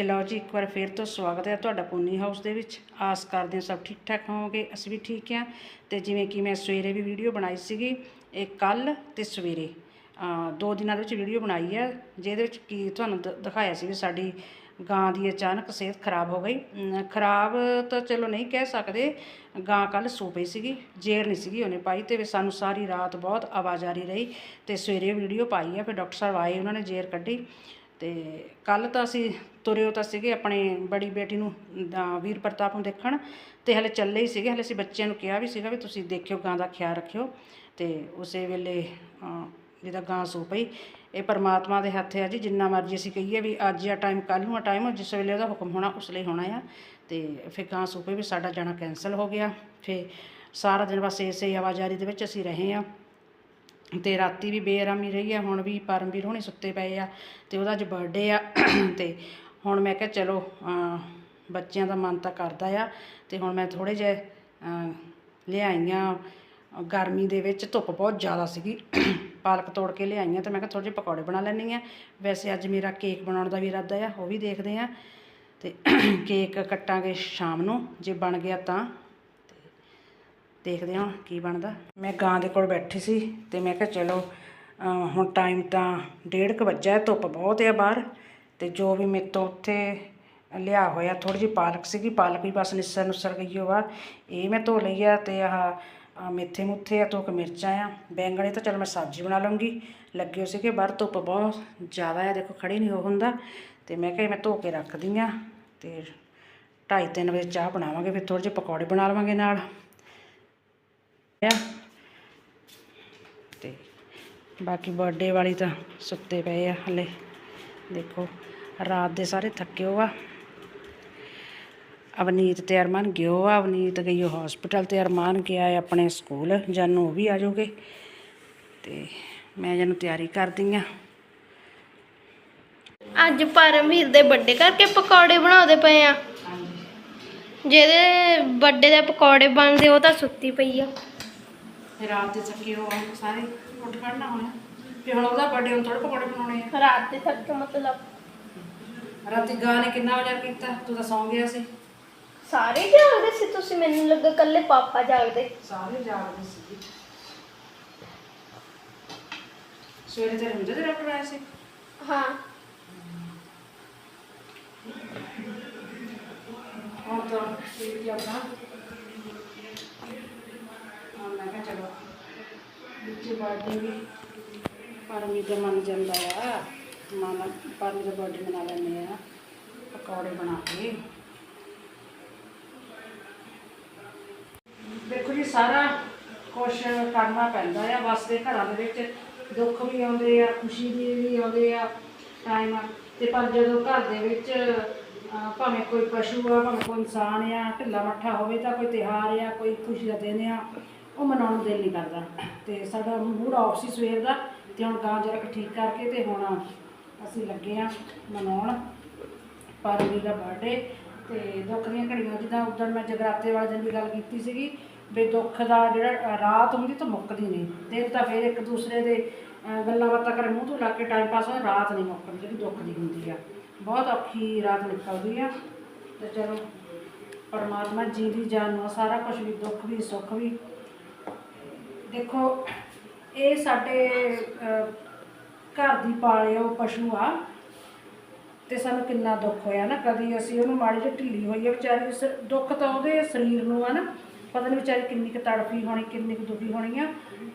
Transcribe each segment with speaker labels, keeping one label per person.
Speaker 1: ਤੇ ਲਓ ਜੀ, ਇੱਕ ਵਾਰ ਫੇਰ ਤੋਂ ਸਵਾਗਤ ਹੈ ਤੁਹਾਡਾ ਪੂਨੀ ਹਾਊਸ ਦੇ ਵਿੱਚ। ਆਸ ਕਰਦੇ ਹਾਂ ਸਭ ਠੀਕ ਠਾਕ ਹੋਵੋਗੇ, ਅਸੀਂ ਵੀ ਠੀਕ ਹਾਂ। ਤੇ ਜਿਵੇਂ ਕਿ ਮੈਂ ਸਵੇਰੇ ਵੀ ਵੀਡੀਓ ਬਣਾਈ ਸੀਗੀ, ਇਹ ਕੱਲ ਤੇ ਸਵੇਰੇ। ਦੋ ਦਿਨਾਂ ਦੇ ਵਿੱਚ ਵੀਡੀਓ ਬਣਾਈ ਹੈ, ਜਿਹਦੇ ਵਿੱਚ ਕੀ ਤੁਹਾਨੂੰ ਦ- ਦਿਖਾਇਆ ਸੀ ਵੀ ਸਾਡੀ ਗਾਂ ਦੀ ਅਚਾਨਕ ਸਿਹਤ ਖਰਾਬ ਹੋ ਗਈ। ਖਰਾਬ ਤਾਂ ਚਲੋ ਨਹੀਂ ਕਹਿ ਸਕਦੇ, ਗਾਂ ਕੱਲ ਸੋ ਪਈ ਸੀਗੀ, ਜੇਰ ਨਹੀਂ ਸੀਗੀ ਉਹਨੇ ਪਾਈ ਤੇ ਸਾਨੂੰ ਸਾਰੀ ਰਾਤ ਬਹੁਤ ਆਵਾਜ਼ਾਰੀ ਰਹੀ ਤੇ ਸਵੇਰੇ ਵੀਡੀਓ ਪਾਈ ਹੈ, ਫਿਰ ਡਾਕਟਰ ਸਾਹਿਬ ਆਏ, ਉਹਨਾਂ ਨੇ ਜੇਰ ਕੱਢੀ। ਤੇ ਕੱਲ ਤਾਂ ਅਸੀਂ ਤੁਰਿਓ ਤਾਂ ਸੀਗੇ ਆਪਣੇ ਬੜੀ ਬੇਟੀ ਨੂੰ ਅਹ ਵੀਰ ਪ੍ਰਤਾਪ ਨੂੰ ਦੇਖਣ ਤੇ ਹਲੇ ਚੱਲੇ ਹੀ ਸੀਗੇ ਹਲੇ ਅਸੀਂ ਬੱਚਿਆਂ ਨੂੰ ਕਿਹਾ ਵੀ ਸੀਗਾ ਵੀ ਤੁਸੀਂ ਦੇਖਿਓ ਗਾਂ ਦਾ ਖਿਆਲ ਰੱਖਿਓ ਤੇ ਉਸੇ ਵੇਲੇ ਅਹ, ਜਿਹਦਾ ਗਾਂ ਸੋ ਪਈ ਇਹ ਪਰਮਾਤਮਾ ਦੇ ਹੱਥ ਹੈ ਜੀ ਜਿੰਨਾ ਮਰਜ਼ੀ ਅਸੀਂ ਕਹੀਏ ਵੀ ਅੱਜ ਆ ਟਾਈਮ ਕੱਲ੍ਹ ਨੂੰ ਆ ਟਾਈਮ ਜਿਸ ਵੇਲੇ ਉਹਦਾ ਹੁਕਮ ਹੋਣਾ ਉਸ ਲਈ ਹੋਣਾ ਆ ਤੇ ਫਿਰ ਗਾਂ ਸੋ ਪਈ ਵੀ ਸਾਡਾ ਜਾਣਾ ਕੈਂਸਲ ਹੋ ਗਿਆ ਫਿਰ ਸਾਰਾ ਦਿਨ ਬਸ ਇਸੇ ਆਵਾਜ਼ਾਰੀ ਦੇ ਵਿੱਚ ਅਸੀਂ ਰਹੇ ਆ ਅਤੇ ਰਾਤੀ ਵੀ ਬੇਆਰਾਮੀ ਰਹੀ ਆ ਹੁਣ ਵੀ ਪਰਮਵੀਰ ਹੁਣੇ ਸੁੱਤੇ ਪਏ ਆ ਅਤੇ ਉਹਦਾ ਅੱਜ ਬਰਥਡੇ ਆ। ਅਤੇ ਹੁਣ ਮੈਂ ਕਿਹਾ ਚਲੋ ਬੱਚਿਆਂ ਦਾ ਮਨ ਤਾਂ ਕਰਦਾ ਆ ਅਤੇ ਹੁਣ ਮੈਂ ਥੋੜ੍ਹੇ ਜਿਹੇ ਅਮ, ਲਿਆਈਆਂ। ਗਰਮੀ ਦੇ ਵਿੱਚ ਧੁੱਪ ਬਹੁਤ ਜ਼ਿਆਦਾ ਸੀਗੀ। ਪਾਲਕ ਤੋੜ ਕੇ ਲਿਆਈਆਂ ਤੇ ਮੈਂ ਕਿਹਾ ਥੋੜ੍ਹੇ ਜਿਹੇ ਪਕੌੜੇ ਬਣਾ ਲੈਂਦੀ ਆ। ਵੈਸੇ ਅੱਜ ਮੇਰਾ ਕੇਕ ਬਣਾਉਣ ਦਾ ਵੀ ਇਰਾਦਾ ਆ ਉਹ ਵੀ ਦੇਖਦੇ ਆ। ਅਤੇ ਕੇਕ ਕੱਟਾਂਗੇ ਸ਼ਾਮ ਨੂੰ ਜੇ ਬਣ ਗਿਆ ਤਾਂ। ਦੇਖਦੇ ਹਾਂ ਕੀ ਬਣਦਾ। ਮੈਂ ਗਾਂ ਦੇ ਕੋਲ ਬੈਠੀ ਸੀ ਤੇ ਮੈਂ ਕਿਹਾ ਚਲੋ ਹੁਣ ਟਾਈਮ ਤਾਂ ਡੇਢ ਕੁ ਵੱਜਾ ਹੈ ਧੁੱਪ ਬਹੁਤ ਹੈ ਬਾਹਰ ਤੇ ਜੋ ਵੀ ਮੇਰੇ ਤੋਂ ਉੱਥੇ ਲਿਆ ਹੋਇਆ ਥੋੜੀ ਜਿਹੀ ਪਾਲਕ ਸੀਗੀ, ਪਾਲਕ ਵੀ ਬਸ ਨਿਸਰ ਨੁਸਰ ਗਈ ਹੋਆ। ਇਹ ਮੈਂ ਧੋ ਲਈ ਆ ਤੇ ਆਹ ਮੇਥੇ ਮੁੱਥੇ ਆ, ਧੋ ਕੇ ਮਿਰਚਾਂ ਆ। ਬੈਂਗਣੇ ਤਾਂ ਚਲ ਮੈਂ ਸਬਜ਼ੀ ਬਣਾ ਲਵਾਂਗੀ ਲੱਗੇ ਹੋ ਸੀਗੇ ਬਾਹਰ, ਧੁੱਪ ਬਹੁਤ ਜ਼ਿਆਦਾ ਹੈ ਦੇਖੋ ਖੜੀ ਨਹੀਂ ਹੋ ਹੁੰਦਾ। ਤੇ ਮੈਂ ਕਿਹਾ ਮੈਂ ਧੋ ਕੇ ਰੱਖਦੀ ਆ ਤੇ ਢਾਈ ਤਿੰਨ ਵਜੇ ਚਾਹ ਬਣਾਵਾਂਗੇ, ਫਿਰ ਥੋੜੇ ਜਿਹੇ ਪਕੌੜੇ ਬਣਾ ਲਵਾਂਗੇ ਨਾਲ। ਆ ਤੇ ਬਾਕੀ ਬਰਥਡੇ ਵਾਲੀ ਤਾਂ ਸੁੱਤੇ ਪਏ ਆ ਹਲੇ। ਦੇਖੋ ਰਾਤ ਦੇ ਸਾਰੇ ਥੱਕੇ ਹੋ ਆ ਅਵਨੀਤ ਤੇ ਅਰਮਾਨ ਗਿਓ ਆ। ਅਵਨੀਤ ਗਈ ਉਹ ਹਸਪੀਟਲ ਤੇ। ਅਰਮਾਨ ਗਿਆ ਹੈ ਆਪਣੇ ਸਕੂਲ। ਜਾਨੂੰ ਉਹ ਵੀ ਆ ਜਾਓਗੇ। ਤੇ ਮੈਂ ਜਾਨੂੰ ਤਿਆਰੀ ਕਰਦੀ ਆ।
Speaker 2: ਅੱਜ ਪਰਮਵੀਰ ਦੇ ਵੱਡੇ ਕਰਕੇ ਪਕੌੜੇ ਬਣਾਉਂਦੇ ਪਏ ਆ। ਜਿਹਦੇ ਵੱਡੇ ਦੇ ਪਕੌੜੇ ਬਣਦੇ ਉਹ ਤਾਂ ਸੁੱਤੀ ਪਈ ਆ।
Speaker 1: ਫਿਰ ਰਾਤ ਦੇ ਥੱਕੇ ਹੋ ਸਾਰੇ ਉੱਠ ਖੜਨਾ ਹੁਣ ਫਿਰ ਹੁਣ ਉਹਦਾ ਬਰਥਡੇ ਹੁਣ ਥੋੜੇ ਪਕੌੜੇ ਬਣਾਉਣੇ ਆ।
Speaker 2: ਰਾਤ ਦੇ ਤੱਕ ਮਤਲਬ?
Speaker 1: ਰਾਤੀ ਗਾਂ ਨੇ ਕਿੰਨਾ ਵਜੇ ਕੀਤਾ? ਤੂੰ ਤਾਂ ਸੌਂ ਗਿਆ ਸੀ।
Speaker 2: ਸਾਰੇ ਜਾਗਦੇ ਸੀ ਤੁਸੀਂ? ਮੈਨੂੰ ਲੱਗਾ ਕੱਲੇ ਪਾਪਾ ਜਾਗਦੇ।
Speaker 1: ਸਾਰੇ ਜਾਗਦੇ ਸੀ। ਸਵੇਰੇ ਤੇ ਹੁੰਦੇ ਤੇ ਡਾਕਟਰ ਆਏ ਸੀ?
Speaker 2: ਹਾਂ।
Speaker 1: ਹੁਣ ਤਾਂ ਠੀਕ ਜਾਂਦਾ ਹੁਣ ਮੈਂ ਕਿਹਾ ਚਲੋ ਵਿੱਚੇ ਬਰਥਡੇ ਵੀ ਪਰਮੀ ਦੇ ਮਨ ਜਾਂਦਾ ਆ। ਮਾਮਾ ਪਰਮੀ ਦਾ ਬਰਥਡੇ ਮਨਾ ਲੈਂਦੇ ਆ, ਪਕੌੜੇ ਬਣਾ ਕੇ। ਦੇਖੋ ਜੀ, ਸਾਰਾ ਕੁਛ ਕਰਨਾ ਪੈਂਦਾ ਆ ਵਸਦੇ ਘਰਾਂ ਦੇ ਵਿੱਚ ਦੁੱਖ ਵੀ ਆਉਂਦੇ ਆ, ਖੁਸ਼ੀ ਵੀ ਵੀ ਆਉਂਦੇ ਆ ਟਾਈਮ ਤੇ ਪਰ ਜਦੋਂ ਘਰ ਦੇ ਵਿੱਚ ਭਾਵੇਂ ਕੋਈ ਪਸ਼ੂ ਆ, ਭਾਵੇਂ ਕੋਈ ਇਨਸਾਨ ਆ, ਢਿੱਲਾ ਮੱਠਾ ਹੋਵੇ ਤਾਂ ਕੋਈ ਤਿਉਹਾਰ ਆ, ਕੋਈ ਖੁਸ਼ੀ ਦਾ ਦਿਨ ਆ ਉਹ ਮਨਾਉਣ ਨੂੰ ਦਿਲ ਨਹੀਂ ਕਰਦਾ। ਤੇ ਸਾਡਾ ਮੂਡ ਆਫ ਸੀ ਸਵੇਰ ਦਾ, ਤੇ ਹੁਣ ਗਾਂ ਜਰਾ ਠੀਕ ਕਰਕੇ ਤੇ ਹੁਣ ਅਸੀਂ ਲੱਗੇ ਆ ਮਨਾਉਣ ਪਰਮੀ ਦਾ ਬਰਥਡੇ ਤੇ ਦੁੱਖ ਦੀਆਂ ਘੜੀਆਂ ਜਿੱਦਾਂ ਉਦੋਂ ਮੈਂ ਜਗਰਾਤੇ ਵਾਲੇ ਦਿਨ ਦੀ ਗੱਲ ਕੀਤੀ ਸੀਗੀ ਵੀ ਦੁੱਖ ਦਾ ਜਿਹੜਾ ਰਾਤ ਹੁੰਦੀ ਤਾਂ ਮੁੱਕਦੀ ਨਹੀਂ। ਦਿਨ ਤਾਂ ਫਿਰ ਇੱਕ ਦੂਸਰੇ ਦੇ ਗੱਲਾਂ ਬਾਤਾਂ ਕਰਨ ਮੂੰਹ ਤੋਂ ਲਾ ਕੇ ਟਾਈਮ ਪਾਸ ਹੋ ਰਾਤ ਨਹੀਂ ਮੁੱਕਦੀ, ਜਿਹੜੀ ਦੁੱਖ ਦੀ ਹੁੰਦੀ ਆ। ਬਹੁਤ ਔਖੀ ਰਾਤ ਨਿਕਲਦੀ ਆ। ਤੇ ਚਲੋ, ਪਰਮਾਤਮਾ ਜੀ ਦੀ ਜਾਨ ਨੂੰ ਸਾਰਾ ਕੁਝ ਵੀ, ਦੁੱਖ ਵੀ, ਸੁੱਖ ਵੀ ਦੇਖੋ, ਇਹ ਸਾਡੇ ਘਰ ਦੀ ਪਾਲਿਓ ਪਸ਼ੂ ਆ। ਤੇ ਸਾਨੂੰ ਕਿੰਨਾ ਦੁੱਖ ਹੋਇਆ ਨਾ, ਕਦੀ ਅਸੀਂ ਉਹਨੂੰ ਮਾੜੀ ਜਿਹੀ ਢਿੱਲੀ ਹੋਈ ਹੈ ਵਿਚਾਰੀ ਸ- ਦੁੱਖ ਤਾਂ ਉਹਦੇ ਸਰੀਰ ਨੂੰ ਆ ਨਾ। ਪਤਾ ਨਹੀਂ ਵਿਚਾਰੀ ਕਿੰਨੀ ਕੁ ਤੜਫੀ ਹੋਣੀ, ਕਿੰਨੀ ਕੁ ਦੁਖੀ ਹੋਣੀ ਆ।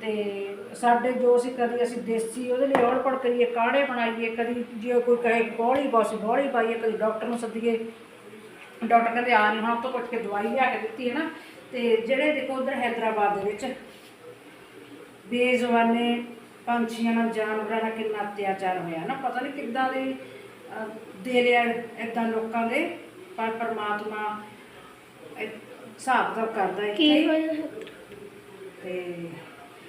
Speaker 1: ਤੇ ਸਾਡੇ ਜੋ ਸੀ ਕਦੀ ਅਸੀਂ ਦੇਸੀ, ਉਹਦੇ ਲਈ ਔੜ ਪੜ ਕਰੀਏ, ਕਾੜੇ ਬਣਾਈਏ, ਕਦੀ ਜੇ ਕੋਈ ਕਹੇ ਗੋਲੀ ਬਸ, ਗੋਲੀ ਪਾਈਏ, ਕਦੀ ਡਾਕਟਰ ਨੂੰ ਸੱਦੀਏ। ਡਾਕਟਰ ਕਹਿੰਦੇ, ਆ ਨਹੀਂ ਹੁਣ ਤੋਂ ਕੁੱਟ ਕੇ ਦਵਾਈ ਲਿਆ ਕੇ ਦਿੱਤੀ ਹੈ ਨਾ। ਤੇ ਜਿਹੜੇ ਦੇਖੋ ਉਧਰ ਹੈਦਰਾਬਾਦ ਦੇ ਵਿੱਚ ਬੇਜ਼ੁਬਾਨੇ ਪੰਛੀਆਂ ਨਾਲ ਜਾਨਵਰਾਂ ਨਾਲ ਕਿੰਨਾ ਅਤਿਆਚਾਰ ਹੋਇਆ ਨਾ ਪਤਾ ਨਹੀਂ ਕਿੱਦਾਂ ਦੇ ਦੇ ਲਿਆ ਇਦਾਂ ਲੋਕਾਂ ਦੇ ਪਰ ਪਰਮਾਤਮਾ ਹਿਸਾਬ ਦਾ ਕਰਦਾ ਹੈ
Speaker 2: ਕੀ ਹੋਇਆ?
Speaker 1: ਤੇ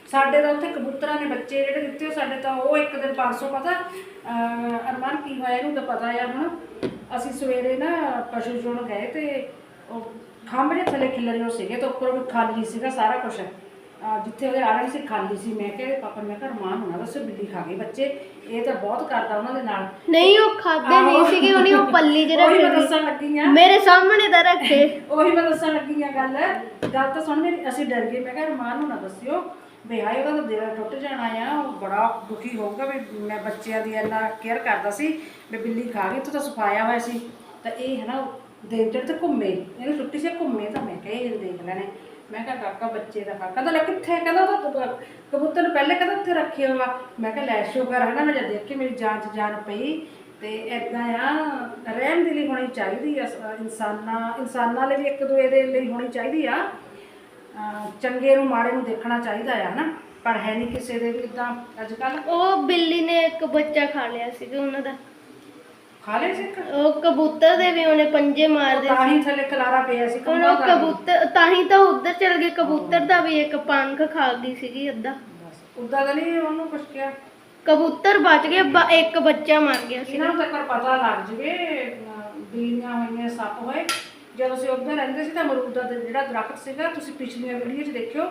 Speaker 1: ਸਾਡੇ ਤਾਂ ਉੱਥੇ ਕਬੂਤਰਾਂ ਨੇ ਬੱਚੇ ਜਿਹੜੇ ਦਿੱਤੇ ਉਹ ਸਾਡੇ ਤਾਂ ਉਹ ਇੱਕ ਦਿਨ ਪਰਸੋਂ ਪਤਾ ਅਰਮਾਨ ਕੀ ਹੋਇਆ ਇਹਨੂੰ ਤਾਂ ਪਤਾ ਆ ਹੁਣ। ਅਸੀਂ ਸਵੇਰੇ ਨਾ ਪਸ਼ੂ ਚੋਣ ਗਏ ਤੇ ਉਹ ਖੰਭ ਦੇ ਥੱਲੇ ਖਿਲਰੇ ਹੋ ਸੀਗੇ ਤੇ ਉੱਪਰੋਂ ਵੀ ਖਾਲੀ ਸੀਗਾ ਸਾਰਾ ਕੁਝ ਜਿੱਥੇ ਉਹਦੇ ਆੜੇ ਸੀ ਖਾਲੀ ਸੀ ਮੈਂ ਕਿਹਾ ਪਾਪਾ ਨੂੰ ਮੈਂ ਕਿਹਾ ਰਮਾਨ ਹੋਣਾ ਦੱਸੋ ਬਿੱਲੀ ਖਾ ਗਈ ਬੱਚੇ। ਇਹ ਤਾਂ ਬਹੁਤ ਕਰਦਾ ਉਹਨਾਂ ਦੇ ਨਾਲ।
Speaker 2: ਨਹੀਂ ਉਹ ਖਾਦੇ ਨਹੀਂ ਸੀਗੇ ਉਹਨੇ ਉਹ ਪੱਲੀ
Speaker 1: ਉਹੀ ਮੈਂ ਦੱਸਣ ਲੱਗੀ ਆ
Speaker 2: ਮੇਰੇ ਸਾਹਮਣੇ ਤਾਂ ਰੱਖੇ।
Speaker 1: ਉਹੀ ਮੈਂ ਦੱਸਣ ਲੱਗੀ ਆ ਗੱਲ। ਗੱਲ ਤਾਂ ਸੁਣ ਮੇਰੀ ਅਸੀਂ ਡਰ ਗਏ। ਮੈਂ ਕਿਹਾ ਰਮਾਨ ਨਾ ਦੱਸਿਓ ਵੀ ਹਾਏ ਉਹਦਾ ਤਾਂ ਦਿਲ ਟੁੱਟ ਜਾਣਾ ਆ। ਉਹ ਬੜਾ ਦੁਖੀ ਹੋਊਗਾ ਵੀ ਮੈਂ ਬੱਚਿਆਂ ਦੀ ਇੰਨਾ ਕੇਅਰ ਕਰਦਾ ਸੀ ਵੀ ਬਿੱਲੀ ਖਾ ਗਈ ਤੂੰ ਤਾਂ ਸਫਾਇਆ ਹੋਇਆ ਸੀ। ਤਾਂ ਇਹ ਹੈ ਨਾ ਜਿਹੜੇ ਤੇ ਘੁੰਮੇ। ਇਹਨੂੰ ਛੁੱਟੀ ਸੀ ਘੁੰਮੇ ਤਾਂ ਮੈਂ ਕਿਹਾ ਇਹ ਦੇਖ ਲੈਣੇ। ਮੈਂ ਕਿਹਾ, ਕਾਕਾ, ਬੱਚੇ ਦਾ ਕਾਕਾ ਕਹਿੰਦਾ, ਲੈ, ਕਿੱਥੇ ਕਹਿੰਦਾ, ਉਹ ਤਾਂ ਕਬੂਤਰ ਨੂੰ ਪਹਿਲੇ ਕਹਿੰਦਾ, ਉੱਥੇ ਰੱਖਿਆ ਹੋਆ ਮੈਂ ਕਿਹਾ, ਲੈ, ਸ਼ੁਕਰ ਹੈ ਨਾ ਮੈਂ ਜਦ ਦੇਖ ਕੇ ਮੇਰੀ ਜਾਨ ਜਾਨ ਪਈ। ਤੇ ਇਦਾਂ ਆ ਰਹਿਮ ਦੀ ਲਈ ਹੋਣੀ ਚਾਹੀਦੀ ਆ ਇਨਸਾਨਾਂ ਇਨਸਾਨਾਂ ਲਈ ਵੀ ਇੱਕ ਦੂਏ ਦੇ ਲਈ ਹੋਣੀ ਚਾਹੀਦੀ ਆ। ਚੰਗੇ ਨੂੰ, ਮਾੜੇ ਨੂੰ ਦੇਖਣਾ ਚਾਹੀਦਾ ਆ, ਹਨਾ। ਪਰ ਹੈ ਨਹੀਂ ਕਿਸੇ ਦੇ ਵੀ ਇਦਾਂ ਅੱਜ ਕੱਲ
Speaker 2: ਉਹ ਬਿੱਲੀ ਨੇ ਇੱਕ ਬੱਚਾ ਖਾ ਲਿਆ ਸੀਗਾ, ਉਹਨਾਂ ਦਾ।
Speaker 1: ਖਾ ਲਏ?
Speaker 2: ਉਹ ਕਬੂਤਰ ਦੇ ਵੀ ਉਹਨੇ ਪੰਜੇ ਮਾਰਦੇ
Speaker 1: ਤਾਂ ਹੀ ਥੱਲੇ ਕਲਾਰਾ ਪਿਆ ਸੀ
Speaker 2: ਹੁਣ ਉਹ
Speaker 1: ਦਾ
Speaker 2: ਕਬੂਤਰ ਤਾਂ ਹੀ ਤਾਂ ਉੱਧਰ ਚਲ ਗਏ। ਕਬੂਤਰ ਦਾ ਵੀ ਇੱਕ ਪੰਖ ਖਾ ਗਈ ਸੀਗੀ ਅੱਧਾ।
Speaker 1: ਉਦਾਂ ਦਾ ਨਹੀਂ ਉਹਨੂੰ ਕੁਛ ਕਿਹਾ।
Speaker 2: ਕਬੂਤਰ ਬਚ ਗਏ ਬ- ਇੱਕ ਬੱਚਾ ਮਰ ਗਿਆ ਸੀ।
Speaker 1: ਇਹਨਾਂ ਨੂੰ ਤਾਂ ਪਰ ਪਤਾ ਲੱਗ ਜਵੇ ਬੀਲੀਆਂ ਹੋਈਆਂ ਸੱਪ ਹੋਏ। ਜਦੋਂ ਅਸੀਂ ਉੱਧਰ ਰਹਿੰਦੇ ਸੀ ਤਾਂ ਅਮਰੂਦ ਦਾ ਜਿਹੜਾ ਦਰਖਤ ਸੀਗਾ ਤੁਸੀਂ ਪਿਛਲੀਆਂ ਵੀਡੀਓ 'ਚ ਦੇਖਿਓ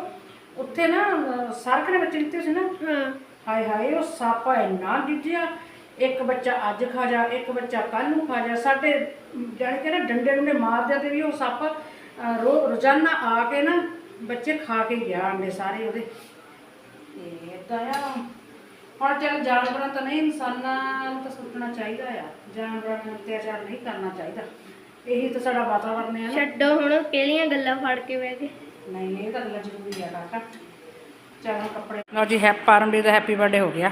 Speaker 1: ਉੱਥੇ ਨਾ ਅਹ, ਸਰਕ ਦੇ ਬੱਚੇ ਦਿੱਤੇ ਸੀ ਨਾ।
Speaker 2: ਹਾਂ।
Speaker 1: ਹਾਏ ਹਾਏ ਉਹ ਸੱਪ ਇੰਨਾ ਡਿੱਜਿਆ ਇੱਕ ਬੱਚਾ ਅੱਜ ਖਾ ਜਾ ਇੱਕ ਬੱਚਾ ਕੱਲ ਨੂੰ ਖਾ ਜਾ। ਸਾਡੇ ਜਾਣੀ ਕਿ ਨਾ ਡੰਡੇ ਡੁੰਡੇ ਮਾਰਦੇ ਤੇ ਵੀ ਉਹ ਸੱਪ ਰੋਜ਼ਾਨਾ ਆ ਕੇ ਨਾ ਬੱਚੇ ਖਾ ਕੇ ਗਿਆ ਆਂਡੇ ਸਾਰੇ ਉਹਦੇ। ਤੇ ਏਦਾਂ ਆ। ਹੁਣ ਚੱਲ ਜਾਨਵਰਾਂ ਤਾਂ ਨਹੀਂ ਇਨਸਾਨਾਂ ਨੂੰ ਤਾਂ ਸੋਚਣਾ ਚਾਹੀਦਾ ਆ। ਜਾਨਵਰਾਂ ਨੂੰ ਅਤਿਆਚਾਰ ਨਹੀਂ ਕਰਨਾ ਚਾਹੀਦਾ। ਇਹੀ ਤਾਂ ਸਾਡਾ ਵਾਤਾਵਰਨ ਹੈ
Speaker 2: ਛੱਡੋ ਹੁਣ ਕਿਹੜੀਆਂ ਗੱਲਾਂ ਫੜ ਕੇ ਬਹਿ ਗਏ
Speaker 1: ਨਹੀਂ ਨਹੀਂ ਇਹ ਤਾਂ ਗੱਲ ਜ਼ਰੂਰੀ ਆ ਕਾਕਾ। ਚਲ ਕੱਪੜੇ ਲਓ ਜੀ ਹੈਪੀ ਪਰਮਡੀ ਦਾ ਹੈਪੀ ਬਰਥਡੇ ਹੋ ਗਿਆ।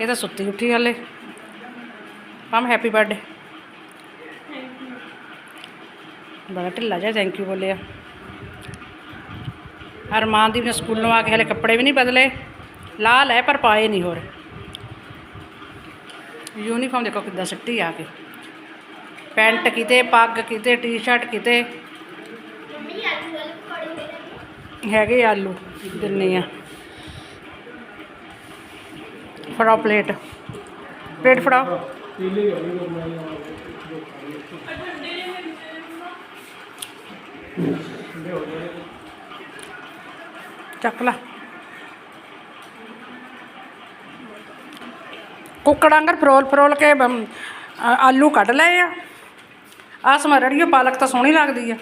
Speaker 1: ਇਹ ਤਾਂ ਸੁੱਤੀ ਉੱਠੀ ਹਲੇ। ਪਮ ਹੈਪੀ ਬਰਥਡੇ ਬੜਾ ਢਿੱਲਾ ਜਿਹਾ ਥੈਂਕ ਯੂ ਬੋਲਿਆ। ਅਰਮਾਨਦੀਪ ਨੇ ਸਕੂਲੋਂ ਆ ਕੇ ਹਲੇ ਕੱਪੜੇ ਵੀ ਨਹੀਂ ਬਦਲੇ। ਲਾ ਲੈ ਪਰ ਪਾਏ ਨਹੀਂ ਹੋਰ। ਯੂਨੀਫਾਰਮ ਦੇਖੋ ਕਿੱਦਾਂ ਸਿੱਟੀ ਆ ਕੇ। ਪੈਂਟ ਕਿਤੇ ਪੱਗ ਕਿਤੇ ਟੀ-ਸ਼ਰਟ ਕਿਤੇ। ਹੈਗੇ ਆਲੂ ਦਿੰਨੇ ਆ। ਫੜਾਓ ਪਲੇਟ। ਪਲੇਟ ਫੜਾਓ। ਚੱਕ ਲਾ। ਕੁੱਕੜ ਆਂਗਰ ਫਰੋਲ ਫਰੋਲ ਕੇ ਆਲੂ ਕੱਢ ਲਏ ਆ। ਆਹ ਸਮਰੜੀਓ ਪਾਲਕ ਤਾਂ ਸੋਹਣੀ ਲੱਗਦੀ ਆ।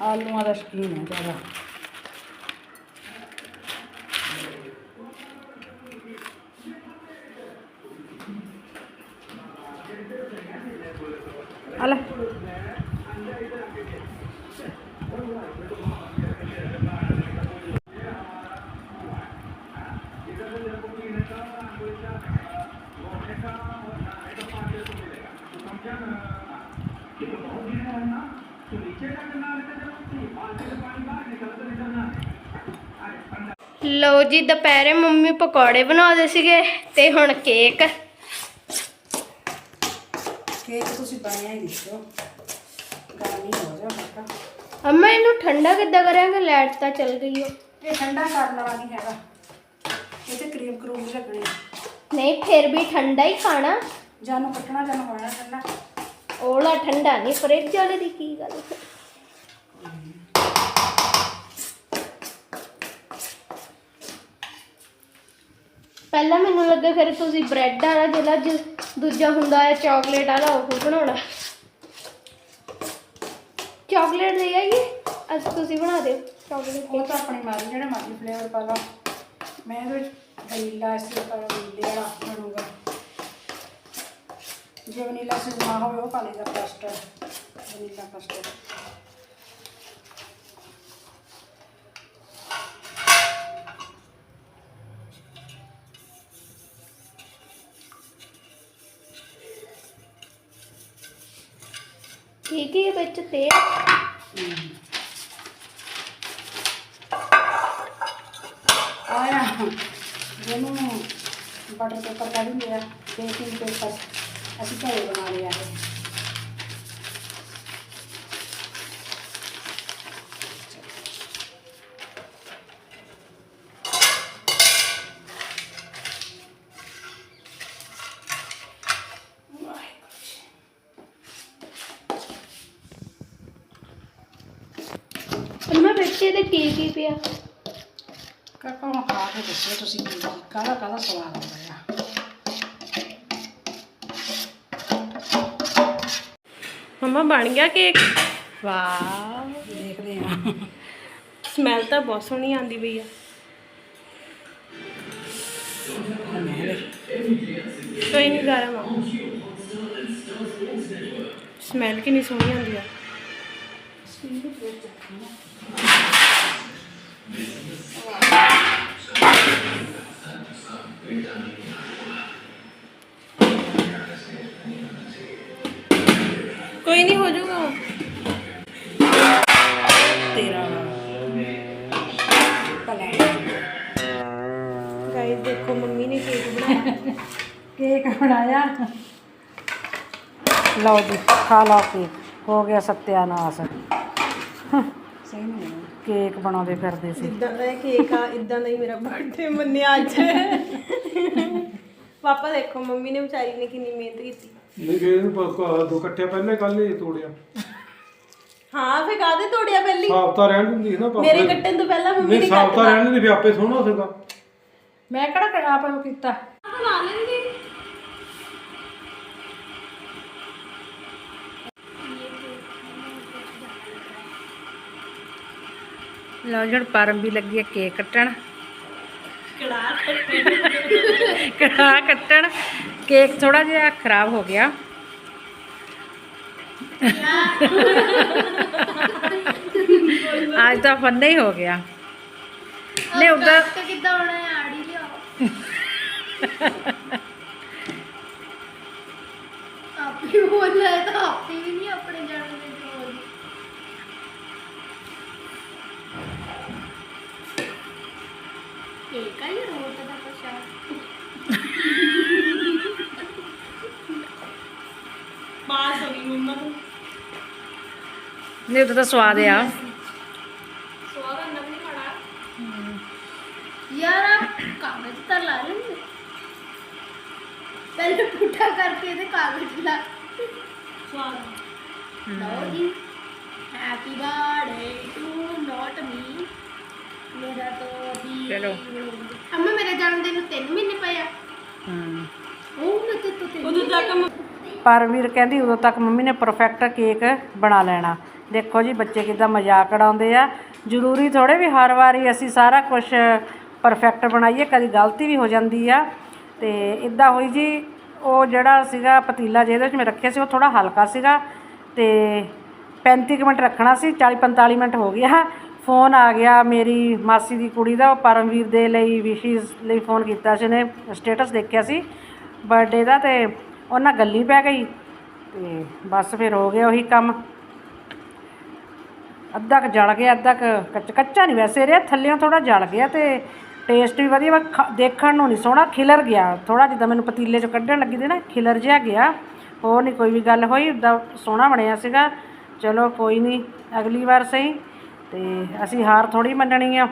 Speaker 1: ਆਲੂਆਂ ਦਾ ਸ਼ਕੀਨ ਹੈ ਜ਼ਿਆਦਾ ਆ
Speaker 2: ਲਓ ਜੀ ਦੁਪਹਿਰੇ ਮੰਮੀ ਪਕੌੜੇ ਬਣਾਉਂਦੇ ਸੀਗੇ ਤੇ ਹੁਣ ਕੇਕ।
Speaker 1: ਕੇਕ ਤੁਸੀਂ ਬਣਿਆ ਹੀ ਦੇਖੋ ਗਰਮੀ ਹੋ ਜਾ ਕਾਕਾ
Speaker 2: ਅੰਮਾ ਇਹਨੂੰ ਠੰਡਾ ਕਿੱਦਾਂ ਕਰਾਂਗੇ? ਲਾਈਟ ਤਾਂ ਚੱਲ ਗਈ ਓ
Speaker 1: ਇਹ ਠੰਡਾ ਕਰਨ ਵਾਲਾ ਨਹੀਂ ਹੈਗਾ। ਇਹ ਤੇ ਕਰੀਮ ਕਰੂਮ ਵੀ ਲੱਗਣੀ
Speaker 2: ਨਹੀਂ ਫਿਰ ਵੀ ਠੰਡਾ ਹੀ ਖਾਣਾ।
Speaker 1: ਜਾਨੂੰ ਕੱਟਣਾ ਜਾਨੂੰ ਹੋਣਾ ਠੰਡਾ
Speaker 2: ਉਹਲਾ ਠੰਡਾ ਨਹੀਂ ਫਰਿੱਜ ਵਾਲੇ ਦੀ ਕੀ ਗੱਲ ਪਹਿਲਾਂ ਮੈਨੂੰ ਲੱਗਾ ਫਿਰ ਤੁਸੀਂ ਬ੍ਰੈਡ ਵਾਲਾ ਜਿਹੜਾ ਜ- ਦੂਜਾ ਹੁੰਦਾ ਹੈ, ਚਾਕਲੇਟ ਵਾਲਾ, ਉਹ ਬਣਾਉਣਾ। ਚਾਕਲੇਟ ਲੈ ਆਈਏ ਅੱਜ ਤੁਸੀਂ ਬਣਾ ਦਿਓ। ਚਾਕਲੇਟ
Speaker 1: ਉਹ ਤਾਂ ਆਪਣੀ ਮਰਜ਼ੀ, ਜਿਹੜਾ ਮਰਜ਼ੀ ਫਲੇਵਰ ਪਾ ਲਾ ਮੈਂ ਇਹਦੇ ਵਿੱਚ ਵਨੀਲਾ ਇਸ ਵਨੀਲੇ ਵਾਲਾ ਬਣੂਗਾ। ਜੇ ਵਨੀਲਾ ਸੇ ਹੋਵੇ, ਉਹ ਪਾ ਲਈਦਾ ਕਸਟਰਡ ਵਨੀਲਾ ਕਸਟਰਡ
Speaker 2: ਠੀਕ ਹੀ ਹੈ ਵਿੱਚ ਤੇਲ
Speaker 1: ਆਇਆ। ਜਿਹਨੂੰ ਬਟਰ ਪੇਪਰ ਕੱਢ ਲਿਆ ਬੇਕਿੰਗ ਪੇਪਰ ਲਿਆ ਹੈ
Speaker 2: ਵਿੱਚ ਇਹਦੇ ਕੀ ਕੀ ਪਿਆ?
Speaker 1: ਕਾਕਾ ਨੂੰ ਖਾ ਕੇ ਦੱਸੋ ਤੁਸੀਂ ਕੀ ਕਾਹਦਾ ਕਾਹਦਾ ਸਵਾਦ ਆਉਂਦਾ ਆ।
Speaker 3: ਮੰਮਾ ਬਣ ਗਿਆ ਕੇਕ? ਵਾਹ
Speaker 1: ਦੇਖਦੇ ਆ।
Speaker 3: ਸਮੈਲ ਤਾਂ ਬਹੁਤ ਸੋਹਣੀ ਆਂਦੀ ਪਈ ਆ। ਕੋਈ ਨਹੀਂ ਗਰਮ ਆ। ਸਮੈਲ ਕਿੰਨੀ ਸੋਹਣੀ ਆਂਦੀ ਆ। ਕੋਈ ਨਹੀਂ ਹੋ ਜਾਊਗਾ
Speaker 1: ਤੇਰਾ ਭਲਾ
Speaker 3: ਗਾਇਸ ਦੇਖੋ ਮੰਮੀ ਨੇ ਕੇਕ ਬਣਾਇਆ
Speaker 1: ਕੇਕ ਬਣਾਇਆ ਲਓ ਜੀ ਖਾ ਲਓ ਕੇਕ ਹੋ ਗਿਆ ਸਤਿਆਨਾਸ਼ ਸਹੀ ਨਹੀਂ ਕੇਕ ਬਣਾਉਂਦੇ ਫਿਰਦੇ ਸੀ।
Speaker 3: ਇਦਾਂ ਦਾ ਕੇਕ ਆ ਇਦਾਂ ਦਾ ਹੀ ਮੇਰਾ ਬਰਥਡੇ ਮੰਨਿਆ ਅੱਜ। ਪਾਪਾ ਦੇਖੋ ਮੰਮੀ ਨੇ ਵਿਚਾਰੀ ਨੇ ਕਿੰਨੀ ਮਿਹਨਤ ਕੀਤੀ।
Speaker 4: ਨਹੀਂ ਗਏ ਇਹਨੂੰ ਪਾ- ਦੋ ਇਕੱਠੇ ਪਹਿਲੇ ਕੱਲ ਹੀ ਤੋੜਿਆ।
Speaker 3: ਹਾਂ ਫੇ ਕਾਦੇ ਤੋੜਿਆ ਪਹਿਲੀ?
Speaker 4: ਸਾਫਤਾ ਰਹਿਣ ਦਿੰਦੀ ਸੀ ਨਾ ਪਾਪਾ।
Speaker 3: ਮੇਰੇ ਕੱਟਣ ਤੋਂ ਪਹਿਲਾਂ ਮੰਮੀ
Speaker 4: ਨਹੀਂ
Speaker 3: ਨੇ
Speaker 4: ਸਾਫਤਾ ਰਹਿਣ ਦਿੰਦੀ ਫਿਰ ਆਪੇ ਸੋਹਣਾ ਸੀਗਾ।
Speaker 1: ਮੈਂ ਕਿਹੜਾ ਆਪ ਨੂੰ ਕੀਤਾ?
Speaker 3: ਬਣਾ ਲੈਂਦੀ
Speaker 1: ਲਓ ਜਣ ਪਰਮ ਵੀ ਲੱਗੀ ਹੈ ਕੇਕ ਕੱਟਣ।
Speaker 3: ਕੜਾ
Speaker 1: ਕੱਟਣ। ਕੇਕ ਥੋੜਾ ਜਿਹਾ ਖਰਾਬ ਹੋ ਗਿਆ। ਅੱਜ ਤਾਂ ਫੰਨਾ ਹੀ ਹੋ ਗਿਆ। ਨਹੀਂ ਉਧਰ
Speaker 2: ਕਿੱਦਾਂ ਹੋਣਾ ਹੈ? ਆੜੀ ਲਿਆਓ। ਆਪੀ ਹੈ ਤਾਂ ਆਪੀ ਵੀ ਨਹੀਂ ਆਪਣੇ। ਇਹ ਕਾਈ ਰੋਟ ਦਾ ਪ੍ਰਸ਼ਾਦ
Speaker 3: ਬਾਸ ਹੋ ਗਈ ਮੰਮਾ ਤੋਂ
Speaker 1: ਨਹੀਂ ਉਧਰ ਤਾਂ ਸਵਾਦ ਆ।
Speaker 3: ਸਵਾਦ ਅੰਦਰ ਨਹੀਂ ਖੜਾ
Speaker 2: ਯਾਰ ਕਾਗਜ਼ ਤਾਂ ਲਾ ਲੈਂਦੇ ਪਹਿਲੇ ਪੁੱਠਾ ਕਰਕੇ ਇਹਦੇ ਕਾਗਜ਼ ਲਾ।
Speaker 3: ਸਵਾਦ
Speaker 2: ਲਓ ਜੀ। ਹੈਪੀ ਮੀ ਮੇਰਾ। ਅੰਮਾ ਮੇਰੇ ਜਨਮ ਦਿਨ ਨੂੰ 3 ਮਹੀਨੇ ਪਏ ਆ।
Speaker 1: ਹੂੰ।
Speaker 2: ਉਹ ਮੈਂ ਤੇ ਤੇ
Speaker 3: ਉਦੋਂ ਤੱਕ
Speaker 1: ਪਰਵੀਰ ਕਹਿੰਦੀ ਉਦੋਂ ਤੱਕ ਮੰਮੀ ਨੇ ਪਰਫੈਕਟ ਕੇਕ ਬਣਾ ਲੈਣਾ। ਦੇਖੋ ਜੀ ਬੱਚੇ ਕਿਦਾਂ ਮਜ਼ਾਕ ਉਡਾਉਂਦੇ ਆ। ਜ਼ਰੂਰੀ ਥੋੜੇ ਵੀ ਹਰ ਵਾਰੀ ਅਸੀਂ ਸਾਰਾ ਕੁਝ ਪਰਫੈਕਟ ਬਣਾਈਏ ਕਦੀ ਗਲਤੀ ਵੀ ਹੋ ਜਾਂਦੀ ਆ। ਤੇ ਇਦਾਂ ਹੋਈ ਜੀ ਉਹ ਜਿਹੜਾ ਸੀਗਾ ਪਤੀਲਾ ਜਿਹਦੇ ਵਿੱਚ ਮੈਂ ਰੱਖਿਆ ਸੀ ਉਹ ਥੋੜਾ ਹਲਕਾ ਸੀਗਾ। ਤੇ 35 ਕੁ ਮਿੰਟ ਰੱਖਣਾ ਸੀ 40 45 ਮਿੰਟ ਹੋ ਗਿਆ ਫੋਨ ਆ ਗਿਆ ਮੇਰੀ ਮਾਸੀ ਦੀ ਕੁੜੀ ਦਾ, ਉਹ ਪਰਮਵੀਰ ਦੇ ਲਈ ਵਿਸ਼ੇਸ ਲਈ ਫੋਨ ਕੀਤਾ ਸੀ ਨੇ ਸਟੇਟਸ ਦੇਖਿਆ ਸੀ ਬਰਥਡੇ ਦਾ ਤੇ ਉਹਨਾਂ ਗੱਲੀ ਪੈ ਗਈ ਤੇ ਬਸ ਫਿਰ ਹੋ ਗਿਆ ਉਹੀ ਕੰਮ। ਅੱਧਾ ਕ ਜਲ ਗਿਆ, ਅੱਧਾ ਕ ਕੱਚ, ਕੱਚਾ ਨਹੀਂ ਵੈਸੇ ਰਿਹਾ ਥੱਲਿਆਂ ਥੋੜਾ ਜਲ ਗਿਆ ਤੇ ਟੇਸਟ ਵੀ ਵਧੀਆ ਪਰ ਖਾ- ਦੇਖਣ ਨੂੰ ਨਹੀਂ ਸੋਹਣਾ, ਖਿਲਰ ਗਿਆ। ਥੋੜਾ ਜਿੱਦਾਂ ਮੈਨੂੰ ਪਤੀਲੇ 'ਚੋਂ ਕੱਢਣ ਲੱਗੀ ਦੇ ਨਾ, ਖਿਲਰ ਜਿਹਾ ਗਿਆ। ਹੋਰ ਨਹੀਂ ਕੋਈ ਵੀ ਗੱਲ ਹੋਈ ਉੱਦਾਂ ਸੋਹਣਾ ਬਣਿਆ ਸੀਗਾ। ਚਲੋ ਕੋਈ ਨਹੀਂ, ਅਗਲੀ ਵਾਰ ਸਹੀ। ਤੇ ਅਸੀਂ ਹਾਰ ਥੋੜੀ ਮੰਨਣੀ ਆ।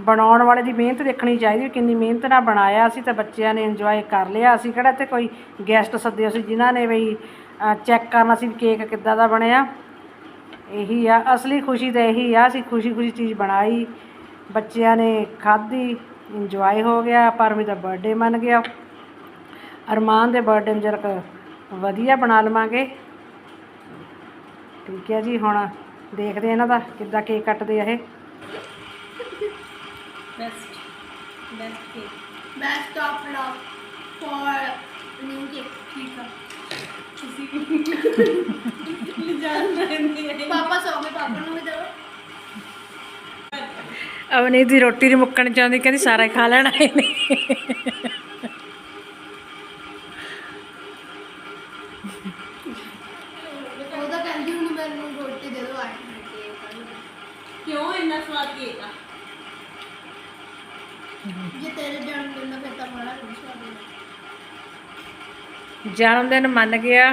Speaker 1: ਬਣਾਉਣ ਵਾਲੇ ਦੀ ਮਿਹਨਤ ਦੇਖਣੀ ਚਾਹੀਦੀ, ਕਿੰਨੀ ਮਿਹਨਤ ਨਾਲ ਬਣਾਇਆ ਅਸੀਂ ਤਾਂ ਬੱਚਿਆਂ ਨੇ ਇੰਜੋਏ ਕਰ ਲਿਆ। ਅਸੀਂ ਕਿਹੜਾ ਇੱਥੇ ਕੋਈ ਗੈਸਟ ਸੱਦੇ ਸੀ ਜਿਨ੍ਹਾਂ ਨੇ ਵੀ ਚੈੱਕ ਕਰਨਾ ਸੀ ਵੀ ਕੇਕ ਕਿੱਦਾਂ ਦਾ ਬਣਿਆ। ਇਹੀ ਆ, ਅਸਲੀ ਖੁਸ਼ੀ ਤਾਂ ਇਹੀ ਆ, ਅਸੀਂ ਖੁਸ਼ੀ ਖੁਸ਼ੀ ਚੀਜ਼ ਬਣਾਈ, ਬੱਚਿਆਂ ਨੇ ਖਾਧੀ ਇੰਜੋਏ ਹੋ ਗਿਆ ਪਰਮੀ ਦਾ ਬਰਥਡੇ ਮੰਨ ਗਿਆ। ਅਰਮਾਨ ਦੇ ਬਰਥਡੇ ਨੂੰ ਜਰਕ ਵਧੀਆ ਬਣਾ ਲਵਾਂਗੇ। ਠੀਕ ਹੈ ਜੀ ਹੁਣ ਦੇਖਦੇ ਆ ਇਹਨਾਂ ਦਾ ਕਿੱਦਾਂ ਕੇਕ ਕੱਟਦੇ ਆ ਇਹ।
Speaker 3: Best best cake
Speaker 2: best of love for new cake
Speaker 3: ਠੀਕ ਆ। ਤੁਸੀਂ ਲੈ ਜਾਣ ਆ
Speaker 2: ਪਾਪਾ ਸੌ ਗਏ ਪਾਪਾ ਨੂੰ ਵੀ ਦਿਓ
Speaker 1: ਅਵਨੀਤ ਦੀ ਰੋਟੀ ਨਹੀਂ ਮੁੱਕਣ ਚਾਹੁੰਦੀ ਕਹਿੰਦੀ ਸਾਰਾ ਹੀ ਖਾ ਲੈਣਾ ਇਹਨੇ।
Speaker 2: ਜੇ ਤੇਰੇ ਜਨਮ ਦਿਨ ਦਾ ਫਿਰ ਤਾਂ ਬੜਾ ਖੁਸ਼ ਹੋਣਾ
Speaker 1: ਜਨਮ ਦਿਨ ਮੰਨ ਗਿਆ।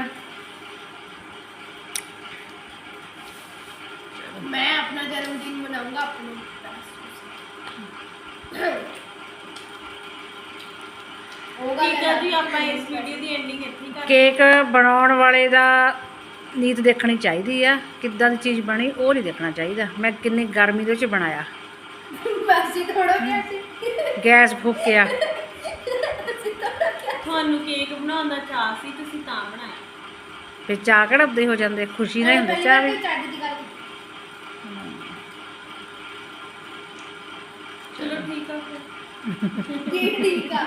Speaker 2: ਮੈਂ ਆਪਣਾ ਜਨਮ ਦਿਨ ਮਨਾਉਂਗਾ ਆਪਣੇ ਉਹ
Speaker 3: ਠੀਕ ਜੀ ਆਪਾਂ ਇਸ ਵੀਡੀਓ ਦੀ ਐਂਡਿੰਗ ਇੱਥੇ ਹੀ ਕਰ
Speaker 1: ਕੇਕ ਬਣਾਉਣ ਵਾਲੇ ਦਾ ਨੀਤ ਦੇਖਣੀ ਚਾਹੀਦੀ ਆ। ਕਿੱਦਾਂ ਦੀ ਚੀਜ਼ ਬਣੀ ਉਹ ਨਹੀਂ ਦੇਖਣਾ ਚਾਹੀਦਾ। ਮੈਂ ਕਿੰਨੀ ਗਰਮੀ ਦੇ ਵਿੱਚ ਬਣਾਇਆ।
Speaker 2: ਵੈਸੇ ਥੋੜਾ ਗਿਆ ਸੀ।
Speaker 1: ਗੈਸ ਫੂਕਿਆ।
Speaker 3: ਤੁਹਾਨੂੰ ਕੇਕ ਬਣਾਉਣ ਦਾ ਚਾਹ ਸੀ ਤੁਸੀਂ ਤਾਂ ਬਣਾਇਆ।
Speaker 1: ਫਿਰ ਚਾਹ ਕੜਦੇ ਹੋ ਜਾਂਦੇ ਖੁਸ਼ੀ ਨਾਲ ਹੀ ਹੁੰਦਾ ਚਾਹ ਵੀ।
Speaker 2: ਚੱਜ ਦੀ ਗੱਲ
Speaker 3: ਚਲੋ ਠੀਕ ਆ ਫਿਰ।
Speaker 2: ਠੀਕ ਠੀਕ ਆ।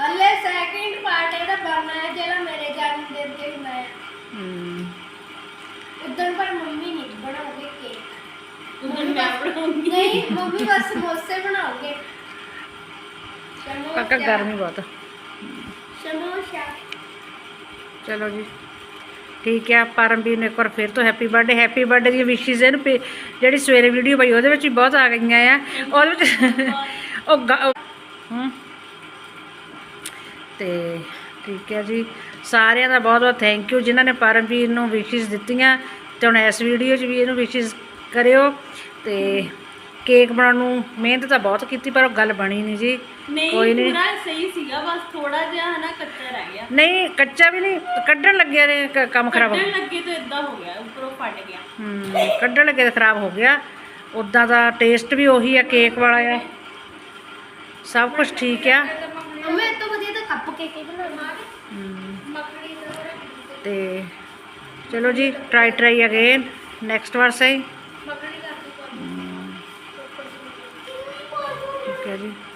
Speaker 2: ਹਲੇ ਸੈਕਿੰਡ ਪਾਰਟ ਇਹਦਾ ਬਣਨਾ ਹੈ ਜਿਹੜਾ ਮੇਰੇ ਜਨਮ ਦਿਨ ਤੇ ਹੁੰਦਾ ਹੈ।
Speaker 1: ਹਮ,
Speaker 2: ਉਦੋਂ ਪਰ ਮੰਮੀ ਨਹੀਂ ਕੇਕ
Speaker 3: ਉਦੋਂ ਮੈਂ ਬਣਾਉਂਗੀ
Speaker 2: ਨਹੀਂ ਮੰਮੀ ਬਸ ਸਮੋਸੇ ਬਣਾਉਗੇ
Speaker 1: ਕਾਕਾ ਗਰਮੀ ਬਹੁਤ। ਆ।
Speaker 2: ਸਮੋਸਾ।
Speaker 1: ਚਲੋ ਜੀ। ਠੀਕ ਹੈ ਪਰਮਵੀਰ ਨੇ ਇੱਕ ਵਾਰ ਫਿਰ ਤੋਂ ਹੈਪੀ ਬਰਥਡੇ ਹੈਪੀ ਬਰਥਡੇ ਦੀ ਵਿਸ਼ੇਸ ਇਹਨੂੰ ਭੇ- ਜਿਹੜੀ ਸਵੇਰੇ ਵੀਡੀਓ ਪਾਈ ਉਹਦੇ ਵਿੱਚ ਵੀ ਬਹੁਤ ਆ ਗਈਆਂ ਆ। ਉਹਦੇ ਵਿੱਚ ਉਹ ਗ- ਉਹ- ਹਮ। ਤੇ ਠੀਕ ਹੈ ਜੀ। ਸਾਰਿਆਂ ਦਾ ਬਹੁਤ ਬਹੁਤ ਥੈਂਕ ਯੂ ਜਿਨ੍ਹਾਂ ਨੇ ਪਰਮਵੀਰ ਨੂੰ ਵਿਸ਼ੇਸ ਦਿੱਤੀਆਂ। ਤੇ ਹੁਣ ਇਸ ਵੀਡੀਓ 'ਚ ਵੀ ਇਹਨੂੰ ਵਿਸ਼ੇਸ ਕਰਿਓ। ਤੇ ਕੇਕ ਬਣਾਉਣ ਨੂੰ ਮਿਹਨਤ ਤਾਂ ਬਹੁਤ ਕੀਤੀ ਪਰ ਉਹ ਗੱਲ ਬਣੀ ਨਹੀਂ ਜੀ।
Speaker 3: ਨਹੀਂ
Speaker 1: ਕੋਈ ਨਹੀਂ।
Speaker 3: ਪੂਰਾ ਸਹੀ ਸੀਗਾ ਬਸ ਥੋੜਾ ਜਿਹਾ ਹਨਾ ਕੱਚਾ ਰਹਿ ਗਿਆ।
Speaker 1: ਨਹੀਂ ਕੱਚਾ ਵੀ ਨਹੀਂ ਕੱਢਣ ਲੱਗਿਆ ਨੇ ਕ- ਕੰਮ ਖਰਾਬ ਹੋ ਗਿਆ।
Speaker 3: ਕੱਢਣ ਲੱਗੇ ਤਾਂ ਇਦਾਂ ਹੋ ਗਿਆ ਉੱਪਰੋਂ ਫਟ ਗਿਆ।
Speaker 1: ਹਮ, ਕੱਢਣ ਲੱਗੇ ਤਾਂ ਖਰਾਬ ਹੋ ਗਿਆ। ਉਦਾਂ ਦਾ ਟੇਸਟ ਵੀ ਉਹੀ ਆ ਕੇਕ ਵਾਲਾ ਆ। ਸਭ ਕੁਝ ਠੀਕ ਆ।
Speaker 2: ਮੰਮੀ ਇਹ ਤੋਂ ਵਧੀਆ ਤਾਂ ਕੱਪ ਕੇਕ ਹੀ ਬਣਾਉਣਾ। ਮੱਖਣੀ ਦਾ
Speaker 1: ਤੇ ਚਲੋ ਜੀ ਟਰਾਈ ਟਰਾਈ ਅਗੇਨ ਨੈਕਸਟ ਵਾਰ ਸਹੀ।
Speaker 2: ਮੱਖਣੀ ਦਾ
Speaker 1: ਠੀਕ ਹੈ ਜੀ